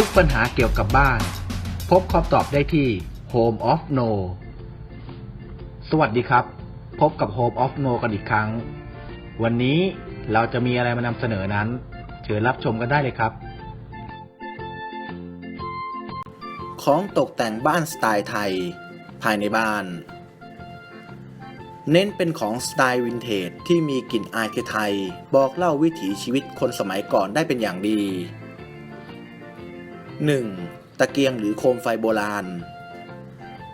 ทุกปัญหาเกี่ยวกับบ้าน พบคำตอบได้ที่ Home of No สวัสดีครับ พบกับ Home of No กันอีกครั้ง วันนี้เราจะมีอะไรมานำเสนอนั้น เชิญรับชมกันได้เลยครับ ของตกแต่งบ้านสไตล์ไทย ภายในบ้าน เน้นเป็นของสไตล์วินเทจที่มีกลิ่นอายไทย บอกเล่าวิถีชีวิตคนสมัยก่อนได้เป็นอย่างดี 1. ตะเกียงหรือโคมไฟโบราณ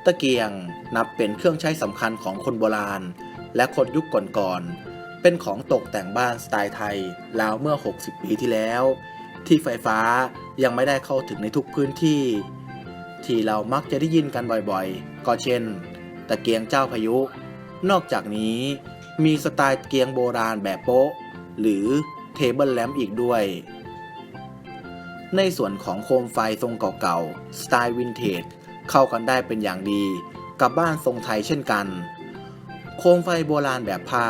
ตะเกียงนับเป็นเครื่องใช้สำคัญของคนโบราณ และคนยุคก่อนๆ เป็นของตกแต่งบ้านสไตล์ไทยราวเมื่อ 60 ปีที่แล้ว ที่ไฟฟ้ายังไม่ได้เข้าถึงในทุกพื้นที่ ที่เรามักจะได้ยินกันบ่อยๆ ก็เช่น ตะเกียงเจ้าพายุ นอกจากนี้มีสไตล์ตะเกียงโบราณแบบโป๊ะ หรือเทเบิลแลมอีกด้วย ในส่วนของโคมไฟทรงเก่าๆ สไตล์วินเทจ เข้ากันได้เป็นอย่างดี กับบ้านทรงไทยเช่นกัน โคมไฟโบราณแบบผ้า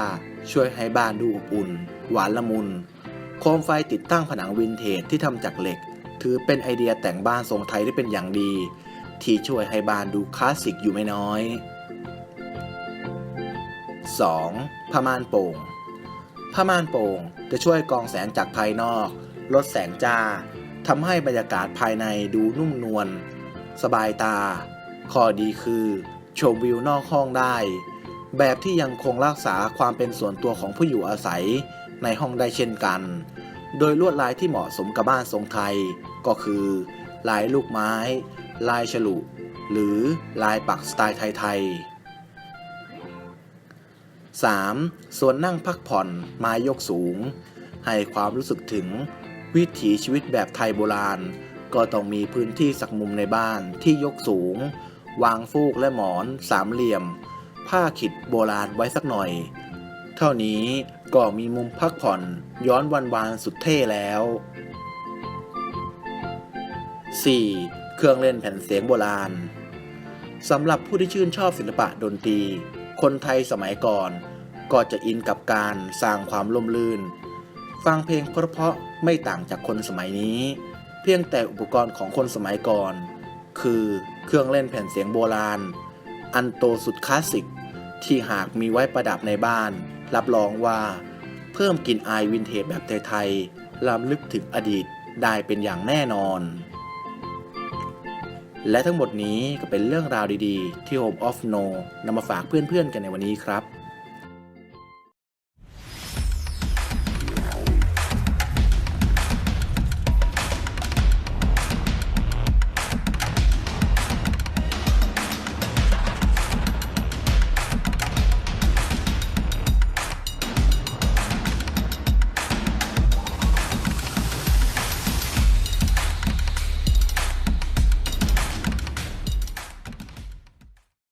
ช่วยให้บ้านดูอบอุ่น หวานละมุน โคมไฟติดตั้งผนังวินเทจที่ทำจากเหล็ก ถือเป็นไอเดียแต่งบ้านทรงไทยได้เป็นอย่างดี ที่ช่วยให้บ้านดูคลาสสิกอยู่ไม่น้อย 2. ผ้าม่านโป่งผ้าม่านโป่งจะช่วยกองแสงจากภายนอก ลดแสงจ้า ทำให้บรรยากาศภายในดูนุ่มนวลสบายตา ข้อดีคือชมวิวนอกห้องได้ แบบที่ยังคงรักษาความเป็นส่วนตัวของผู้อยู่อาศัยในห้องได้เช่นกัน โดยลวดลายที่เหมาะสมกับบ้านทรงไทย ก็คือ ลายลูกไม้ ลายฉลุ หรือลายปักสไตล์ไทยๆ 3. ส่วนนั่งพักผ่อนไม้ยกสูง ให้ความรู้สึกถึง วิถีชีวิตแบบไทยโบราณ ก็ต้องมีพื้นที่สักมุมในบ้านที่ยกสูง วางฟูกและหมอน สามเหลี่ยม ผ้าขิดโบราณไว้สักหน่อย เท่านี้ก็มีมุมพักผ่อนย้อนวันวานสุดเท่แล้ว 4. เครื่องเล่นแผ่นเสียงโบราณสำหรับผู้ที่ชื่นชอบศิลปะดนตรี คนไทยสมัยก่อน ก็จะอินกับการสร้างความล่มลื่น ฟังเพลงเพราะๆไม่ต่างจากคนสมัยนี้ เพียงแต่อุปกรณ์ของคนสมัยก่อน คือเครื่องเล่นแผ่นเสียงโบราณ อันโตสุดคลาสสิก ที่หากมีไว้ประดับในบ้าน รับรองว่า เพิ่มกลิ่นอายวินเทจแบบไทยๆล้ำลึกถึงอดีตได้เป็นอย่างแน่นอน และทั้งหมดนี้ก็เป็นเรื่องราวดีๆ ที่ Home of No นำมาฝากเพื่อนๆกันในวันนี้ครับ